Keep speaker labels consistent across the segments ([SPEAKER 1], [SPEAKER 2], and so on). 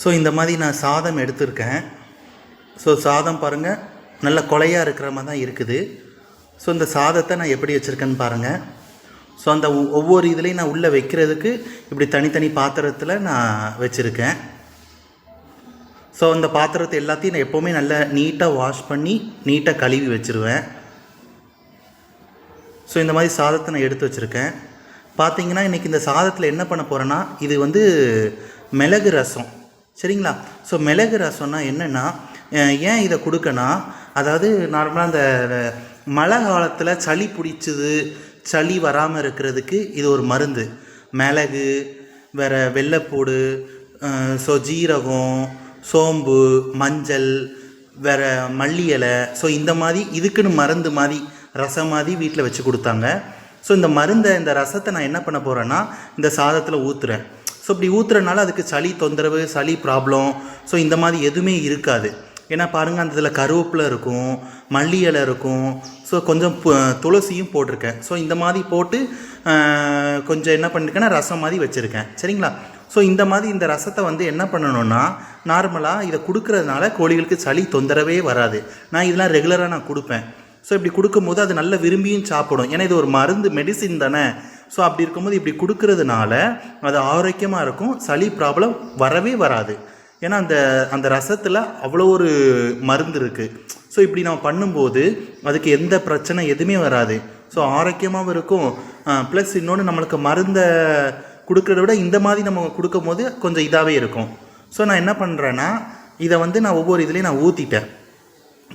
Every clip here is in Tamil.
[SPEAKER 1] ஸோ இந்த மாதிரி நான் சாதம் எடுத்திருக்கேன். ஸோ சாதம் பாருங்கள் நல்ல கொலையாக இருக்கிற மாதிரி தான் இருக்குது. ஸோ இந்த சாதத்தை நான் எப்படி வச்சுருக்கேன்னு பாருங்கள் ஸோ அந்த ஒவ்வொரு இதுலேயும் நான் உள்ளே வைக்கிறதுக்கு இப்படி தனித்தனி பாத்திரத்தில் நான் வச்சுருக்கேன். ஸோ அந்த பாத்திரத்தை எல்லாத்தையும் நான் எப்போவுமே நல்லா நீட்டாக வாஷ் பண்ணி நீட்டாக கழுவி வச்சுருவேன். ஸோ இந்த மாதிரி சாதத்தை நான் எடுத்து வச்சுருக்கேன். பார்த்தீங்கன்னா இன்றைக்கி இந்த சாதத்தில் என்ன பண்ண போகிறேன்னா இது வந்து மிளகு ரசம். சரிங்களா? ஸோ மிளகு ரசம்னா என்னென்னா ஏன் இதை கொடுக்கனா அதாவது நார்மலாக அந்த மழை காலத்தில் சளி பிடிச்சது சளி வராமல் இருக்கிறதுக்கு இது ஒரு மருந்து. மிளகு வேறு வெள்ளைப்பூடு ஸோ ஜீரகம் சோம்பு மஞ்சள் வேறு மல்லி இலை. ஸோ இந்த மாதிரி இதுக்குன்னு மருந்து மாதிரி ரசம் மாதிரி வீட்டில் வச்சு கொடுத்தாங்க. ஸோ இந்த மருந்தை இந்த ரசத்தை நான் என்ன பண்ண போகிறேன்னா இந்த சாதத்தில் ஊற்றுறேன் ஸோ இப்படி ஊற்றுறனால அதுக்கு சளி தொந்தரவு சளி ப்ராப்ளம் ஸோ இந்த மாதிரி எதுவுமே இருக்காது. ஏன்னா பாருங்கள் அந்த இதில் கருவேப்பிலை இருக்கும் மல்லி இலை இருக்கும். ஸோ கொஞ்சம் துளசியும் போட்டிருக்கேன். ஸோ இந்த மாதிரி போட்டு கொஞ்சம் என்ன பண்ணியிருக்கேன்னா ரசம் மாதிரி வச்சுருக்கேன். சரிங்களா? ஸோ இந்த மாதிரி இந்த ரசத்தை வந்து என்ன பண்ணணும்னா நார்மலாக இதை கொடுக்கறதுனால கோழிகளுக்கு சளி தொந்தரவே வராது. நான் இதெல்லாம் ரெகுலராக நான் கொடுப்பேன். ஸோ இப்படி கொடுக்கும்போது அது நல்ல விரும்பியும் சாப்பிடும். ஏன்னா இது ஒரு மருந்து மெடிசின் தானே. ஸோ அப்படி இருக்கும்போது இப்படி கொடுக்கறதுனால அது ஆரோக்கியமாக இருக்கும். சளி ப்ராப்ளம் வரவே வராது. ஏன்னா அந்த அந்த ரசத்தில் அவ்வளோ ஒரு மருந்து இருக்குது ஸோ இப்படி நம்ம பண்ணும்போது அதுக்கு எந்த பிரச்சனை எதுவுமே வராது. ஸோ ஆரோக்கியமாகவும் இருக்கும். ப்ளஸ் இன்னொன்று நம்மளுக்கு மருந்தை கொடுக்குறத விட இந்த மாதிரி நம்ம கொடுக்கும் போது கொஞ்சம் இதாகவே இருக்கும். ஸோ நான் என்ன பண்ணுறேன்னா இதை வந்து நான் ஒவ்வொரு இதுலேயும் நான் ஊற்றிட்டேன்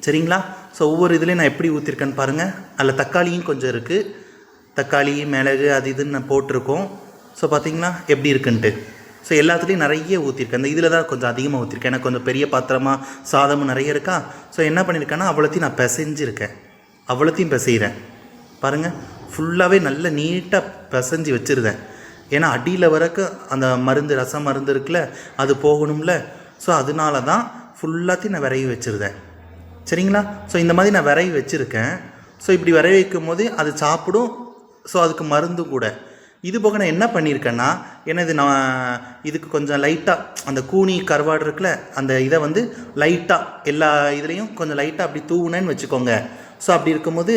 [SPEAKER 1] சரிங்களா? ஸோ ஒவ்வொரு இதுலேயும் நான் எப்படி ஊற்றிருக்கேன்னு பாருங்கள் அதில் தக்காளியும் கொஞ்சம் இருக்குது தக்காளி மிளகு அது இதுன்னு நான் போட்டிருக்கோம். ஸோ பார்த்தீங்கன்னா எப்படி இருக்குன்ட்டு. ஸோ எல்லாத்துலேயும் நிறைய ஊற்றிருக்கேன் இந்த இதில் தான் கொஞ்சம் அதிகமாக ஊற்றிருக்கேன் எனக்கு கொஞ்சம் பெரிய பாத்திரமாக சாதமும் நிறைய இருக்கா? ஸோ என்ன பண்ணியிருக்கேன்னா அவ்வளோத்தையும் நான் பிசைஞ்சிருக்கேன். அவ்வளோத்தையும் பிசைகிறேன் பாருங்கள் ஃபுல்லாகவே நல்ல நீட்டாக பிசைஞ்சு வச்சுருந்தேன் ஏன்னா அடியில் வரைக்கும் அந்த மருந்து ரசம் மருந்து இருக்குல்ல அது போகணும்ல. ஸோ அதனால தான் ஃபுல்லாத்தையும் நான் விரைவி வச்சுருந்தேன் சரிங்களா? ஸோ இந்த மாதிரி நான் விரைவி வச்சுருக்கேன். ஸோ இப்படி விரைவி வைக்கும் போது அது சாப்பிடும். ஸோ அதுக்கு மருந்தும் கூட. இது போக நான் என்ன பண்ணியிருக்கேன்னா எனது நான் இதுக்கு கொஞ்சம் லைட்டாக அந்த கூனி கருவாடு இருக்குல்ல அந்த இதை வந்து லைட்டாக எல்லா இதுலேயும் கொஞ்சம் லைட்டாக அப்படி தூவுனேன்னு வச்சுக்கோங்க. ஸோ அப்படி இருக்கும்போது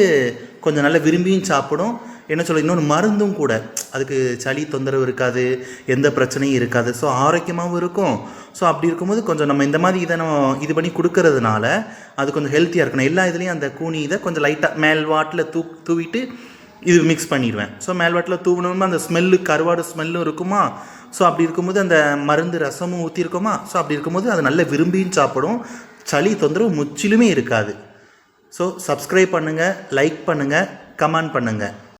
[SPEAKER 1] கொஞ்சம் நல்லா விரும்பியும் சாப்பிடும். என்ன சொல்ல இன்னொன்று மருந்தும் கூட. அதுக்கு சளி தொந்தரவு இருக்காது எந்த பிரச்சனையும் இருக்காது. ஸோ ஆரோக்கியமாகவும் இருக்கும். ஸோ அப்படி இருக்கும்போது கொஞ்சம் நம்ம இந்த மாதிரி இதை நம்ம இது பண்ணி கொடுக்கறதுனால அது கொஞ்சம் ஹெல்த்தியாக இருக்கணும். எல்லா இதுலேயும் அந்த கூனி இதை கொஞ்சம் லைட்டாக மேல் வாட்டில் தூ தூவிட்டு இது மிக்ஸ் பண்ணிடுவேன். ஸோ மேல்வாட்டில் தூவணுமா அந்த ஸ்மெல்லு கருவாடு ஸ்மெல்லும் இருக்குமா? ஸோ அப்படி இருக்கும்போது அந்த மருந்து ரசமும் ஊற்றிருக்கோமா ஸோ அப்படி இருக்கும்போது அது நல்ல விரும்பியும் சாப்பிடும். சளி தொந்தரவு முற்றிலுமே இருக்காது. ஸோ சப்ஸ்கிரைப் பண்ணுங்கள் லைக் பண்ணுங்கள் கமெண்ட் பண்ணுங்கள்